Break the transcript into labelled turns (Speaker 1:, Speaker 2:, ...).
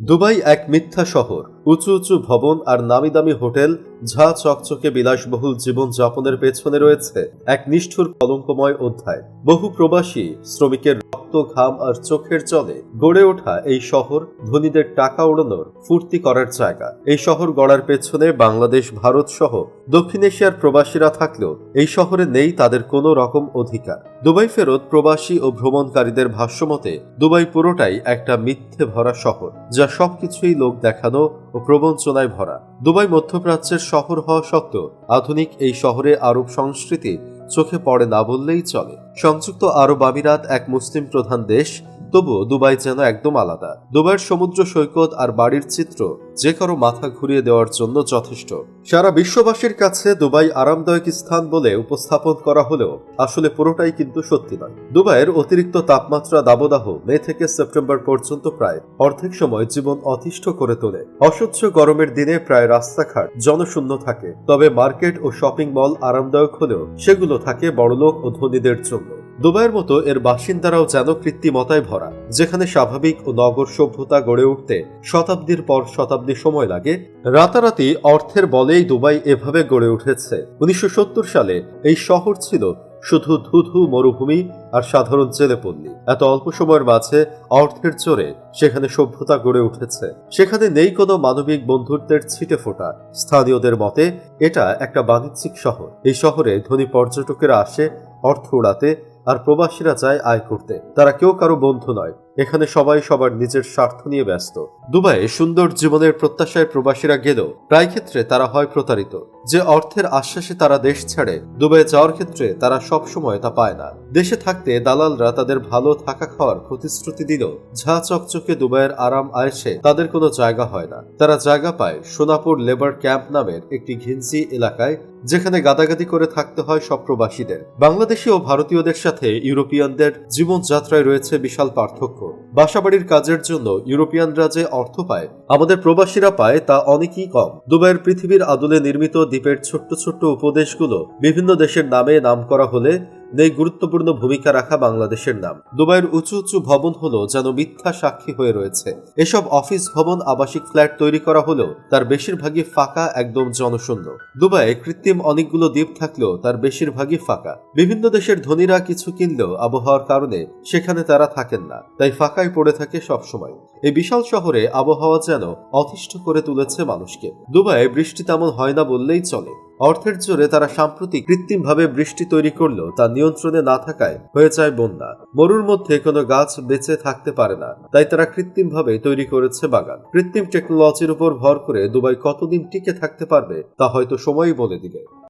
Speaker 1: Dubai এক মিথ্যা শহর। উঁচু উঁচু ভবন আর নামি দামি হোটেল ঝা চকচকে বিলাসবহুল জীবন যাপনের পেছনে রয়েছে এক নিষ্ঠুর কলঙ্কময় অধ্যায়। বহু প্রবাসী শ্রমিকের রক্ত, ঘাম আর চোখের জলে গড়ে ওঠা এই শহর ধনীদের টাকা ওড়ানোর ফুর্তি করার জায়গা। এই শহর গড়ার পেছনে বাংলাদেশ, ভারত সহ দক্ষিণ এশিয়ার প্রবাসীরা থাকলেও এই শহরে নেই তাদের কোনো রকম অধিকার। দুবাই ফেরত প্রবাসী ও ভ্রমণকারীদের ভাষ্যমতে দুবাই পুরোটাই একটা মিথ্যে ভরা শহর, যা সবকিছুই লোক দেখানো ও প্রবঞ্চনায় ভরা। দুবাই মধ্যপ্রাচ্যের শহর হওয়া সত্ত্বেও আধুনিক এই শহরে আরব সংস্কৃতি চোখে পড়ে না বললেই চলে। সংযুক্ত আরব আমিরাত এক মুসলিম প্রধান দেশ তবুও দুবাই যেন একদম আলাদা। দুবাইয়ের সমুদ্র সৈকত আর বাড়ির চিত্র যে কারও মাথা ঘুরিয়ে দেওয়ার জন্য যথেষ্ট। সারা বিশ্ববাসীর কাছে দুবাই আরামদায়ক স্থান বলে উপস্থাপন করা হলেও আসলে পুরোটাই কিন্তু সত্যি নয়। দুবাইয়ের অতিরিক্ত তাপমাত্রা দাবদাহ মে থেকে সেপ্টেম্বর পর্যন্ত প্রায় অর্ধেক সময় জীবন অতিষ্ঠ করে তোলে। অসহ্য গরমের দিনে প্রায় রাস্তাঘাট জনশূন্য থাকে। তবে মার্কেট ও শপিং মল আরামদায়ক হলেও সেগুলো থাকে বড়লোক ও ধনীদের জন্য। দুবাইয়ের মতো এর বাসিন্দারাও যেন কৃত্রিমতায় ভরা, যেখানে স্বাভাবিক ও নগর সভ্যতা গড়ে উঠতে শতাব্দীর পর শতাব্দী সময় লাগে, রাতারাতি অর্থের বলেই দুবাই এভাবে গড়ে উঠেছে। উনিশশো সত্তর সালে এই শহর ছিল শুধু ধুধু মরুভূমি আর সাধারণ জেলেপল্লী। এত অল্প সময়ের মাঝে অর্থের জোরে সেখানে সভ্যতা গড়ে উঠেছে। সেখানে নেই কোনো মানবিক বন্ধুত্বের ছিটে ফোটা। স্থানীয়দের মতে, এটা একটা বাণিজ্যিক শহর। এই শহরে ধনী পর্যটকেরা আসে, অর্থ উড়াতে আর প্রবাসীরা চায় আয় করতে। তারা কেউ কারও বন্ধু নয়। এখানে সবাই সবার নিজের স্বার্থ নিয়ে ব্যস্ত। দুবাইয়ে সুন্দর জীবনের প্রত্যাশায় প্রবাসীরা গেলেও প্রায় ক্ষেত্রে তারা হয় প্রতারিত। যে অর্থের আশ্বাসে তারা দেশ ছাড়ে দুবাইয়ে যাওয়ার ক্ষেত্রে তারা সব সময় তা পায় না। দেশে থাকতে দালালরা তাদের ভালো থাকা খাওয়ার প্রতিশ্রুতি দিল। ঝা চকচকে দুবাইয়ের আরাম আয়েসে তাদের কোনো জায়গা হয় না। তারা জায়গা পায় সোনাপুর লেবার ক্যাম্প নামের একটি ঘিঞ্জি এলাকায়, যেখানে গাদাগাদি করে থাকতে হয় সব প্রবাসীদের। বাংলাদেশি ও ভারতীয়দের সাথে ইউরোপিয়ানদের জীবনযাত্রায় রয়েছে বিশাল পার্থক্য। বাসাবাড়ির কাজের জন্য ইউরোপিয়ানরা যে অর্থ পায়। আমাদের প্রবাসীরা পায় তা অনেকই কম। দুবাইয়ের পৃথিবীর আদলে নির্মিত দ্বীপের ছোট্ট ছোট্ট উপদেশগুলো বিভিন্ন দেশের নামে নাম করা হলে নেই গুরুত্বপূর্ণ ভূমিকা রাখা বাংলাদেশের নাম। দুবাইয়ের উঁচু উঁচু ভবন হলো যেন মিথ্যা সাক্ষী হয়ে রয়েছে। এসব অফিস, ভবন, আবাসিক ফ্ল্যাট তৈরি করা হলেও তার বেশিরভাগই ফাঁকা, একদম জনশূন্য। দুবাইয়ে কৃত্রিম অনেকগুলো দ্বীপ থাকলেও তার বেশিরভাগই ফাঁকা। বিভিন্ন দেশের ধনীরা কিছু কিনলেও আবহাওয়ার কারণে সেখানে তারা থাকেন না, তাই ফাঁকায় পড়ে থাকে সবসময়। এই বিশাল শহরে আবহাওয়া যেন অতিষ্ঠ করে তুলেছে মানুষকে। দুবাইয়ে বৃষ্টি তেমন হয় না বললেই চলে। অর্থের জোরে তারা সাম্প্রতিক কৃত্রিমভাবে বৃষ্টি তৈরি করলেও তা নিয়ন্ত্রণে না থাকায় হয়ে যায় বন্যা। মরুর মধ্যে কোনো গাছ বেঁচে থাকতে পারে না, তাই তারা কৃত্রিমভাবে তৈরি করেছে বাগান। কৃত্রিম টেকনোলজির উপর ভর করে দুবাই কতদিন টিকে থাকতে পারবে, তা হয়তো সময়ই বলে দিবে।